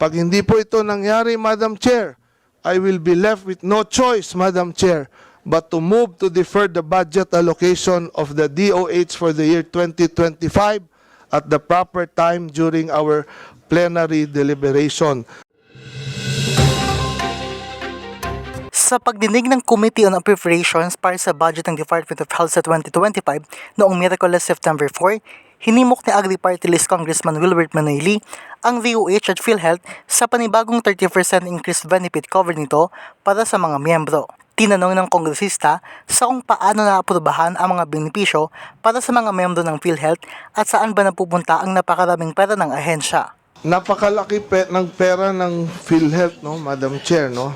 Pag hindi po ito nangyari, Madam Chair, I will be left with no choice, Madam Chair, but to move to defer the budget allocation of the DOH for the year 2025 at the proper time during our plenary deliberation. Sa pagdinig ng Committee on Appropriations para sa budget ng Department of Health sa 2025 noong Miyerkules September 4, hinimok ni Agri Party List Congressman Wilbert Manayli ang VOH at PhilHealth sa panibagong 30% increased benefit cover nito para sa mga miyembro. Tinanong ng kongresista sa kung paano naaprubahan ang mga benepisyo para sa mga miyembro ng PhilHealth at saan ba napupunta ang napakaraming pera ng ahensya. Napakalaki pe- ng pera ng PhilHealth, no, Madam Chair, no,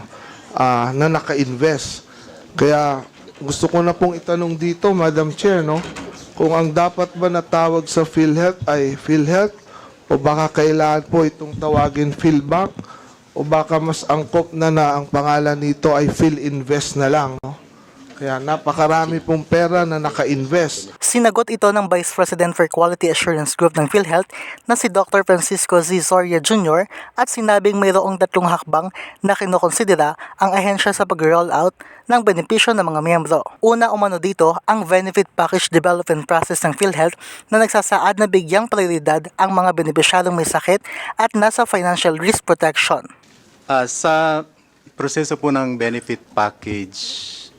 ah, na naka-invest. Kaya gusto ko na pong itanong dito, Madam Chair, no, kung ang dapat ba natawag sa PhilHealth ay PhilHealth o baka kailangan po itong tawagin PhilBank o baka mas angkop na na ang pangalan nito ay PhilInvest na lang, no? Kaya napakarami pong pera na naka-invest. Sinagot ito ng Vice President for Quality Assurance Group ng PhilHealth na si Dr. Francisco Z. Soria Jr. at sinabing mayroong tatlong hakbang na kinukonsidera ang ahensya sa pag-roll out ng benepisyo ng mga miyembro. Una umano dito ang Benefit Package Development Process ng PhilHealth na nagsasaad na bigyang prioridad ang mga benepisyarong may sakit at nasa financial risk protection. Ah, sa proseso po ng benefit package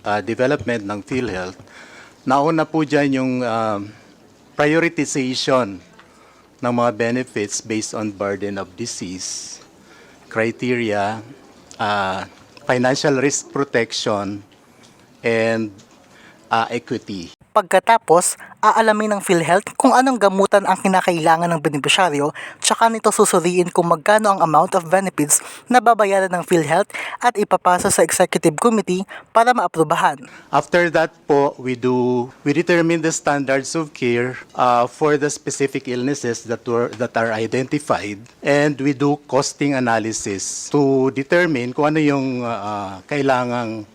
ah, development ng PhilHealth, nauna po dyan yung ah, prioritization ng mga benefits based on burden of disease, criteria, ah, financial risk protection, and ah, equity. Pagkatapos, aalamin ng PhilHealth kung anong gamutan ang kinakailangan ng benepisyaryo tsaka nito susuriin kung magkano ang amount of benefits na babayaran ng PhilHealth at ipapasa sa Executive Committee para maaprubahan. After that po, we do we determine the standards of care uh, for the specific illnesses that were that are identified and we do costing analysis to determine kung ano yung uh, kailangang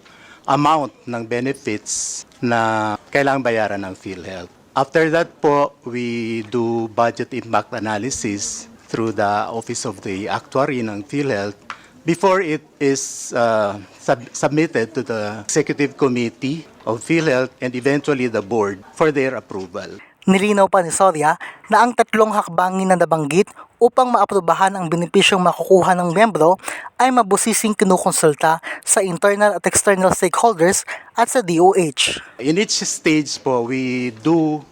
amount ng benefits na kailangang bayaran ng PhilHealth. After that po, we do budget impact analysis through the Office of the Actuary ng PhilHealth before it is uh, sub- submitted to the Executive Committee of PhilHealth and eventually the board for their approval. Nilinaw pa ni Soria na ang tatlong hakbangin na nabanggit upang maaprubahan ang benepisyong makukuha ng miyembro ay mabusising kinukonsulta sa internal at external stakeholders at sa DOH. In each stage po, we do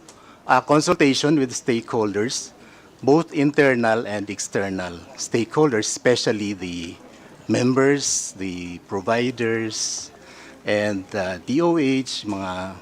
a consultation with stakeholders, both internal and external stakeholders, especially the members, the providers, and uh, DOH, mga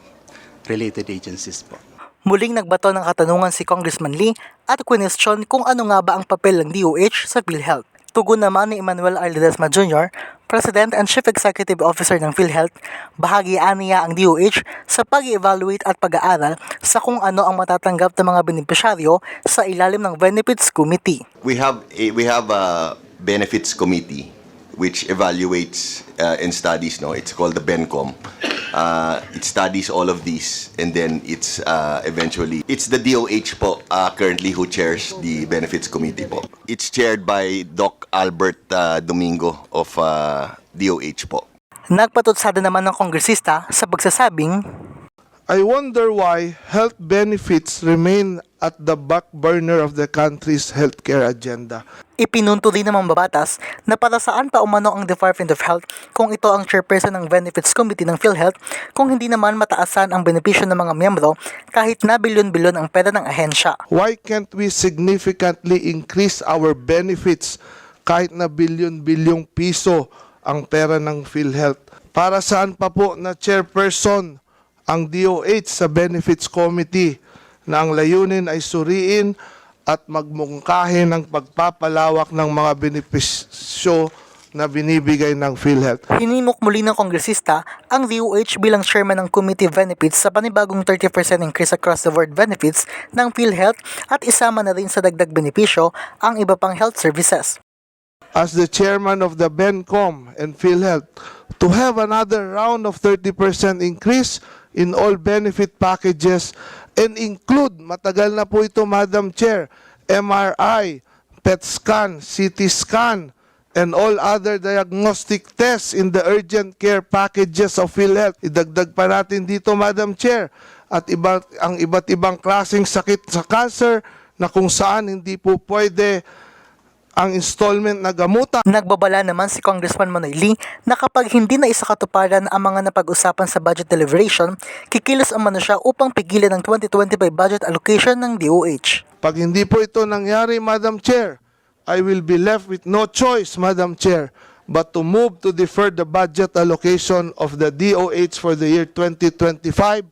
related agencies po. Muling nagbato ng katanungan si Congressman Lee at question kung ano nga ba ang papel ng DOH sa PhilHealth. Tugon naman ni Emmanuel R. Ledesma Jr., President and Chief Executive Officer ng PhilHealth, bahagi niya ang DOH sa pag-evaluate at pag-aaral sa kung ano ang matatanggap ng mga benepisyaryo sa ilalim ng Benefits Committee. We have a, we have a benefits committee which evaluates uh, and studies. No, it's called the Bencom. Uh, it studies all of these, and then it's uh, eventually it's the DOH po uh, currently who chairs the benefits committee po. It's chaired by Doc Albert uh, Domingo of uh, DOH po. Nagpatutsada naman ng kongresista sa pagsasabing I wonder why health benefits remain at the back burner of the country's healthcare agenda. Ipinunto rin ng babatas na para saan pa umano ang Department of Health kung ito ang chairperson ng Benefits Committee ng PhilHealth kung hindi naman mataasan ang benepisyo ng mga miyembro kahit na bilyon-bilyon ang pera ng ahensya. Why can't we significantly increase our benefits kahit na bilyon-bilyong piso ang pera ng PhilHealth? Para saan pa po na chairperson ang DOH sa Benefits Committee na ang layunin ay suriin at magmungkahi ng pagpapalawak ng mga benepisyo na binibigay ng PhilHealth. Hinimok muli ng kongresista ang DOH bilang chairman ng Committee Benefits sa panibagong 30% increase across the board benefits ng PhilHealth at isama na rin sa dagdag benepisyo ang iba pang health services. as the chairman of the BENCOM and PhilHealth to have another round of 30% increase in all benefit packages and include, matagal na po ito Madam Chair, MRI, PET scan, CT scan, and all other diagnostic tests in the urgent care packages of PhilHealth. Idagdag pa natin dito, Madam Chair, at iba, ang iba't ibang klaseng sakit sa cancer na kung saan hindi po pwede ang installment na gamutan. Nagbabala naman si Congressman Manoy Lee na kapag hindi na isa katuparan ang mga napag-usapan sa budget deliberation, kikilos ang siya upang pigilan ang 2025 budget allocation ng DOH. Pag hindi po ito nangyari, Madam Chair, I will be left with no choice, Madam Chair, but to move to defer the budget allocation of the DOH for the year 2025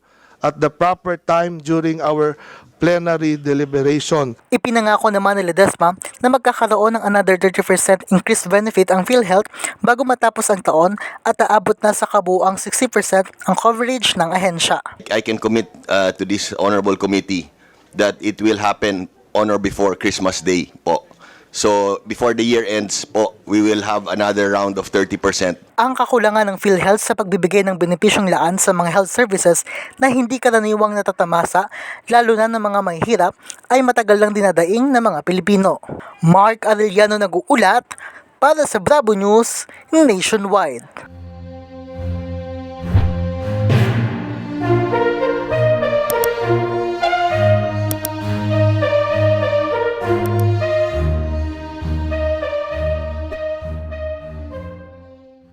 at the proper time during our plenary deliberation. Ipinangako naman ni Ledesma na magkakaroon ng another 30% increased benefit ang PhilHealth bago matapos ang taon at aabot na sa kabuang 60% ang coverage ng ahensya. I can commit uh, to this honorable committee that it will happen on or before Christmas Day po. So before the year ends po, we will have another round of 30%. Ang kakulangan ng PhilHealth sa pagbibigay ng benepisyong laan sa mga health services na hindi karaniwang natatamasa, lalo na ng mga mahihirap, ay matagal lang dinadaing ng mga Pilipino. Mark Arellano nag-uulat para sa Bravo News Nationwide.